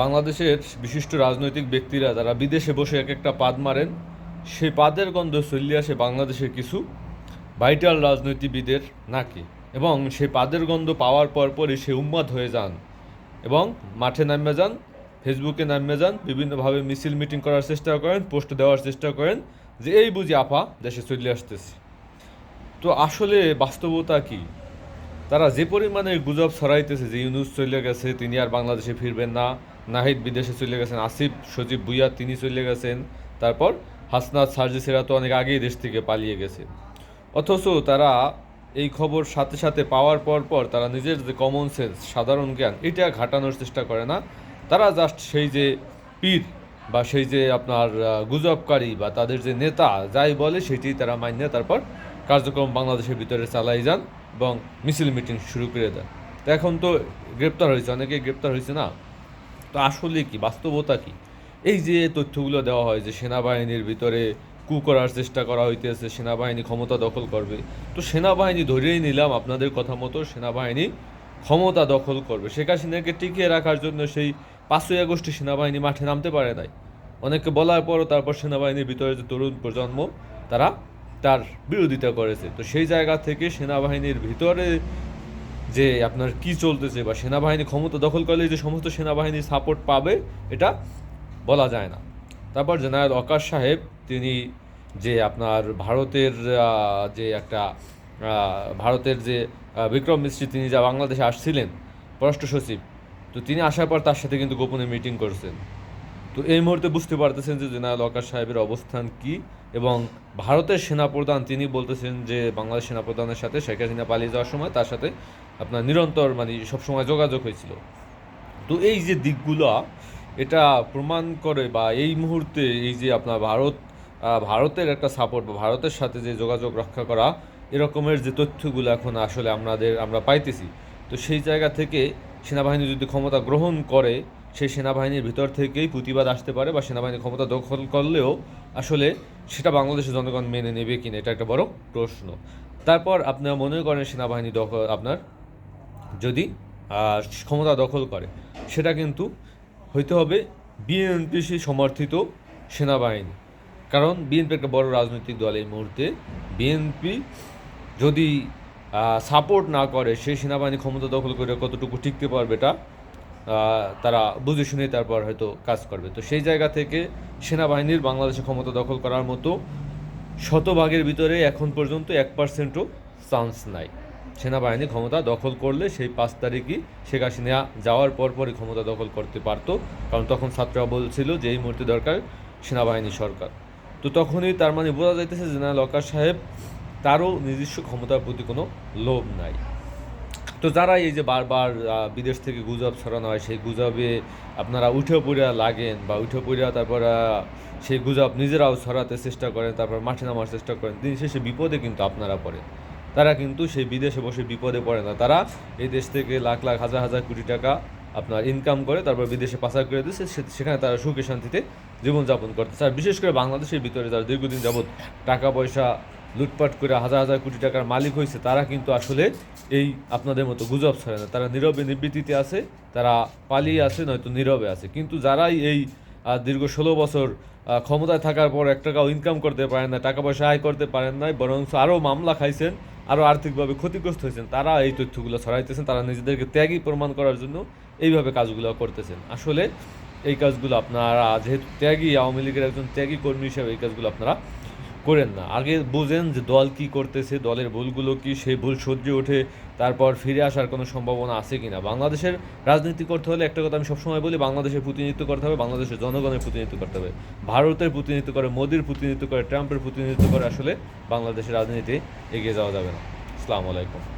বাংলাদেশের বিশিষ্ট রাজনৈতিক ব্যক্তিরা যারা বিদেশে বসে এক একটা পাদ মারেন, সেই পাদের গন্ধ চলে আসে বাংলাদেশের কিছু ভাইটাল রাজনীতিবিদের নাকি। এবং সেই পাদের গন্ধ পাওয়ার পর পরই সে উন্মাদ হয়ে যান এবং মাঠে নামে যান, ফেসবুকে নামে যান, বিভিন্নভাবে মিছিল মিটিং করার চেষ্টা করেন, পোস্ট দেওয়ার চেষ্টা করেন যে, এই বুঝি আপা, দেশে চলে আসতেছি। তো আসলে বাস্তবতা কি? তারা যে পরিমাণে গুজব ছড়াইতেছে, যে ইউনুস চলে গেছে, তিনি আর বাংলাদেশে ফিরবেন না নাহিদ বিদেশে চলে গেছেন, আসিফ, সজীব ভুইয়া তিনি চলে গেছেন। তারপর হাসনাত সার্জিসেরা তো অনেক আগেই দেশ থেকে পালিয়ে গেছে। অথচ তারা এই খবর সাথে সাথে পাওয়ার পর পর তারা নিজের যে কমন সেন্স সাধারণ জ্ঞান, এটা ঘাটানোর চেষ্টা করে না। তারা জাস্ট সেই যে পীর বা সেই যে আপনার গুজবকারী বা তাদের যে নেতা, যাই বলে সেটি তারা মান্য তারপর কার্যক্রম বাংলাদেশের ভিতরে চালাই যান এবং মিছিল মিটিং শুরু করে দেন। এখন তো গ্রেপ্তার হয়েছে অনেকে গ্রেপ্তার হয়েছে না? আসলে কি, বাস্তবতা কি? এই যে তথ্যগুলো দেওয়া হয় যে সেনাবাহিনীর ভিতরে কু করার চেষ্টা করা হইতেছে, সেনাবাহিনী ক্ষমতা দখল করবে। তো সেনাবাহিনী ধরেই নিলাম আপনাদের কথা মতো সেনাবাহিনী ক্ষমতা দখল করবে। শেখ হাসিনাকে টিকিয়ে রাখার জন্য সেই পাঁচই আগস্টে সেনাবাহিনী মাঠে নামতে পারে নাই। অনেকে বলার পরও তারপর সেনাবাহিনীর ভিতরে যে তরুণ প্রজন্ম, তারা তার বিরোধিতা করেছে। তো সেই জায়গা থেকে সেনাবাহিনীর ভিতরে যে আপনার কি চলতেছে বা সেনাবাহিনী ক্ষমতা দখল করলে যে সমস্ত সেনাবাহিনী সাপোর্ট পাবে, এটা বলা যায় না। তারপর জেনারেল অকাশ সাহেব, তিনি যে আপনার ভারতের যে একটা ভারতের যে বিক্রম মিস্ত্রি, তিনি যা বাংলাদেশে আসছিলেন, পররাষ্ট্র সচিব, তো তিনি আসার পর তার সাথে কিন্তু গোপনে মিটিং করছেন। তো এই মুহূর্তে বুঝতে পারতেছেন যে জেনারেল ওয়াকার সাহেবের অবস্থান কি এবং ভারতের সেনাপ্রধান, তিনি বলতেছেন যে বাংলাদেশ সেনাপ্রধানের সাথে শেখ হাসিনা পালিয়ে যাওয়ার সময় তার সাথে আপনার নিরন্তর মানে সবসময় যোগাযোগ হয়েছিল। তো এই যে দিকগুলো, এটা প্রমাণ করে বা এই মুহূর্তে এই যে আপনার ভারত ভারতের একটা সাপোর্ট বা ভারতের সাথে যে যোগাযোগ রক্ষা করা, এরকমের যে তথ্যগুলো এখন আসলে আমাদের, আমরা পাইতেছি। তো সেই জায়গা থেকে সেনাবাহিনী যদি ক্ষমতা গ্রহণ করে, সেই সেনাবাহিনীর ভিতর থেকেই প্রতিবাদ আসতে পারে বা সেনাবাহিনী ক্ষমতা দখল করলেও আসলে সেটা বাংলাদেশের জনগণ মেনে নেবে কিনা, এটা একটা বড় প্রশ্ন। তারপর আপনারা মনে করেন সেনাবাহিনী দখল আপনার যদি ক্ষমতা দখল করে। সেটা কিন্তু হইতে হবে বিএনপি সমর্থিত সেনাবাহিনী। কারণ বিএনপি একটা বড় রাজনৈতিক দল এই মুহূর্তে। বিএনপি যদি সাপোর্ট না করে, সেই সেনাবাহিনী ক্ষমতা দখল করে কতটুকু টিকতে পারবে এটা তারা বুঝে শুনে তারপর হয়তো কাজ করবে। তো সেই জায়গা থেকে সেনাবাহিনীর বাংলাদেশে ক্ষমতা দখল করার মতো শতভাগের ভিতরে এখন পর্যন্ত এক পার্সেন্টও চান্স নাই। সেনাবাহিনী ক্ষমতা দখল করলে সেই পাঁচ তারিখই শেখ হাসিনা যাওয়ার পর পরই ক্ষমতা দখল করতে পারতো। কারণ তখন ছাত্ররা বলছিল যে, এই মুহূর্তে দরকার সেনাবাহিনী সরকার। তো তখনই তার মানে বোঝা যাইতেছে জেনারেল ওয়াকার সাহেব তারও নিজস্ব ক্ষমতার প্রতি কোনো লোভ নাই। তো যারা এই যে বারবার বিদেশ থেকে গুজব ছড়ানো হয়, সেই গুজবে আপনারা উঠে পড়িয়া লাগেন বা উঠে পড়িয়া তারপর সেই গুজব নিজেরাও ছড়াতে চেষ্টা করেন, তারপর মাঠে নামার চেষ্টা করেন, দিন শেষে বিপদে কিন্তু আপনারা পড়েন। তারা কিন্তু সেই বিদেশে বসে বিপদে পড়ে না। তারা এই দেশ থেকে লাখ লাখ, হাজার হাজার কোটি টাকা আপনার ইনকাম করে তারপর বিদেশে পাচার করে দিচ্ছে সেখানে তারা সুখে, শান্তিতে জীবনযাপন করতেছে। আর বিশেষ করে বাংলাদেশের ভিতরে যারা দীর্ঘদিন যাবৎ টাকা পয়সা লুটপাট করে হাজার হাজার কোটি টাকার মালিক হয়েছে, তারা কিন্তু আসলে এই আপনাদের মতো গুজব ছড়ে না। তারা নীরবে নিবৃত্তিতে আছে, তারা পালিয়ে আছে, নয়তো নীরবে আছে। কিন্তু যারাই এই দীর্ঘ ষোলো বছর ক্ষমতায় থাকার পর এক টাকাও ইনকাম করতে পারেন না, টাকা পয়সা আয় করতে পারেন নাই বরং আরও মামলা খাইছেন আরও আর্থিকভাবে ক্ষতিগ্রস্ত হয়েছেন, তারা এই তথ্যগুলো ছড়াইতেছেন, তারা নিজেদেরকে ত্যাগী প্রমাণ করার জন্য এইভাবে কাজগুলো করতেছেন। আসলে এই কাজগুলো আপনারা, যেহেতু ত্যাগী, আওয়ামী লীগের একজন ত্যাগী কর্মী হিসেবে এই কাজগুলো আপনারা করেন না। আগে বুঝেন যে দল কি করতেছে, দলের ভুলগুলো কি, সেই ভুল সহ্যে ওঠে তারপর ফিরে আসার কোনো সম্ভাবনা আছে কিনা। বাংলাদেশের রাজনীতি করতে হলে একটা কথা আমি সবসময় বলি, বাংলাদেশের প্রতিনিধিত্ব করতে হবে, বাংলাদেশের জনগণের প্রতিনিধিত্ব করতে হবে। ভারতের প্রতিনিধিত্ব করে, মোদির প্রতিনিধিত্ব করে, ট্রাম্পের প্রতিনিধিত্ব করে আসলে বাংলাদেশের রাজনীতি এগিয়ে যাওয়া যাবে না। আসসালামু আলাইকুম।